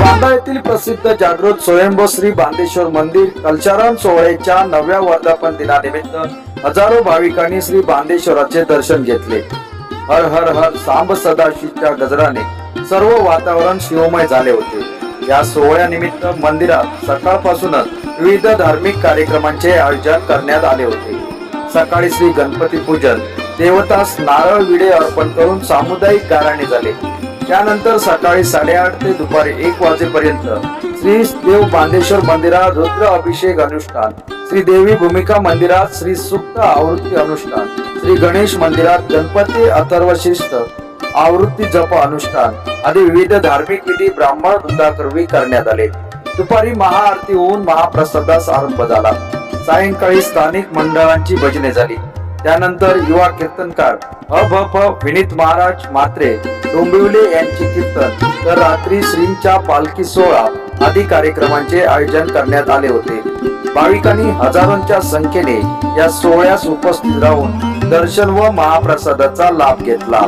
बांदा येथील प्रसिद्ध जागृत स्वयंभू श्री बांदेश्वर मंदिर कलचाराम सोहळ्याच्या नवव्या वर्धापन दिनानिमित्त हजारो भाविकांनी श्री बांदेश्वराचे दर्शन घेतले. हर हर हर सांब सदाशिवच्या गजराने सर्व वातावरण शिवमय झाले होते. या सोहळ्यानिमित्त मंदिरात सकाळपासूनच विविध धार्मिक कार्यक्रमांचे आयोजन करण्यात आले होते. सकाळी श्री गणपती पूजन देवतास नारळ विडे अर्पण करून सामुदायिक गाराणे झाले. त्यानंतर सकाळी साडेआठ ते दुपारी एक वाजेपर्यंत श्री देव बांदेश्वर मंदिरात रुद्र अभिषेक अनुष्ठान श्री देवी भूमिका मंदिरात श्री सुप्त आवृत्ती अनुष्ठान श्री गणेश मंदिरात गणपती अथर्व शिस्त आवृत्ती जप अनुष्ठान आदी विविध धार्मिक विधी ब्राह्मण वृंदाकरवी करण्यात आले. दुपारी महाआरती होऊन महाप्रसादास आरंभ झाला. सायंकाळी स्थानिक मंडळांची भजने झाली. त्यानंतर युवा कीर्तनकार अभप विनीत महाराज मात्रे डोंबिवले यांची कीर्तन तर रात्री श्रींच्या पालखी सोहळा आदी कार्यक्रमांचे आयोजन करण्यात आले होते. भाविकांनी हजारोंच्या संख्येने या सोहळ्यास उपस्थित राहून दर्शन व महाप्रसादाचा लाभ घेतला.